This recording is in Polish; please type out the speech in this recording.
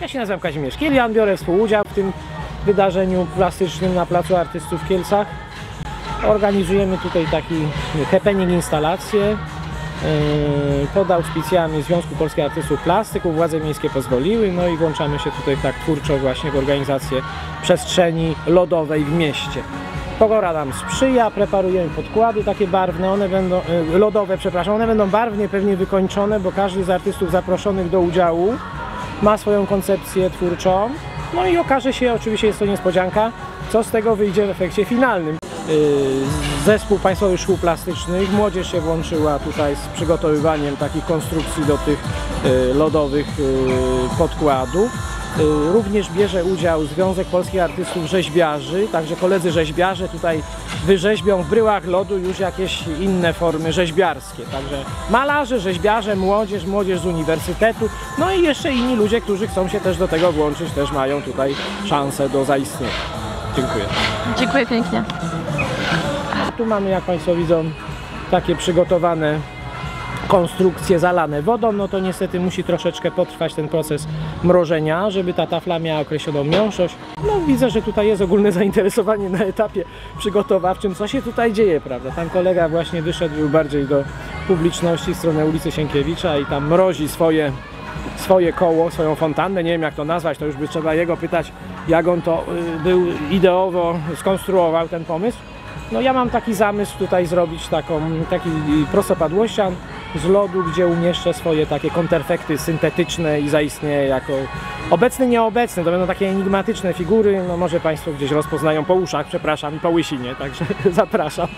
Ja się nazywam Kazimierz Kilian, biorę współudział w tym wydarzeniu plastycznym na Placu Artystów w Kielcach. Organizujemy tutaj taki happening instalację yy, pod auspicjami Związku Polskich Artystów Plastyków. Władze miejskie pozwoliły, no i włączamy się tutaj tak twórczo właśnie w organizację przestrzeni lodowej w mieście. Pogoda nam sprzyja, preparujemy podkłady takie barwne, one będą, y, lodowe, przepraszam, one będą barwnie pewnie wykończone, bo każdy z artystów zaproszonych do udziału ma swoją koncepcję twórczą. No i okaże się, oczywiście jest to niespodzianka, co z tego wyjdzie w efekcie finalnym. Yy, Zespół Państwowych Szkół Plastycznych, młodzież się włączyła tutaj z przygotowywaniem takich konstrukcji do tych yy, lodowych yy, podkładów. Yy, Również bierze udział Związek Polskich Artystów Rzeźbiarzy, także koledzy rzeźbiarze tutaj wyrzeźbią w bryłach lodu już jakieś inne formy rzeźbiarskie. Także malarze, rzeźbiarze, młodzież, młodzież z uniwersytetu, no i jeszcze inni ludzie, którzy chcą się też do tego włączyć, też mają tutaj szansę do zaistnienia. Dziękuję. Dziękuję pięknie. Tu mamy, jak Państwo widzą, takie przygotowane konstrukcje zalane wodą, no to niestety musi troszeczkę potrwać ten proces mrożenia, żeby ta tafla miała określoną miąższość. No widzę, że tutaj jest ogólne zainteresowanie na etapie przygotowawczym, co się tutaj dzieje, prawda? Tam kolega właśnie wyszedł bardziej do publiczności w stronę ulicy Sienkiewicza i tam mrozi swoje swoje koło, swoją fontannę, nie wiem jak to nazwać, to już by trzeba jego pytać, jak on to y, był ideowo skonstruował ten pomysł. No ja mam taki zamysł tutaj zrobić taką, taki prostopadłościan z lodu, gdzie umieszczę swoje takie konterfekty syntetyczne i zaistnieje jako obecny, nieobecny. To będą takie enigmatyczne figury, no może Państwo gdzieś rozpoznają po uszach, przepraszam, i po łysinie, także zapraszam.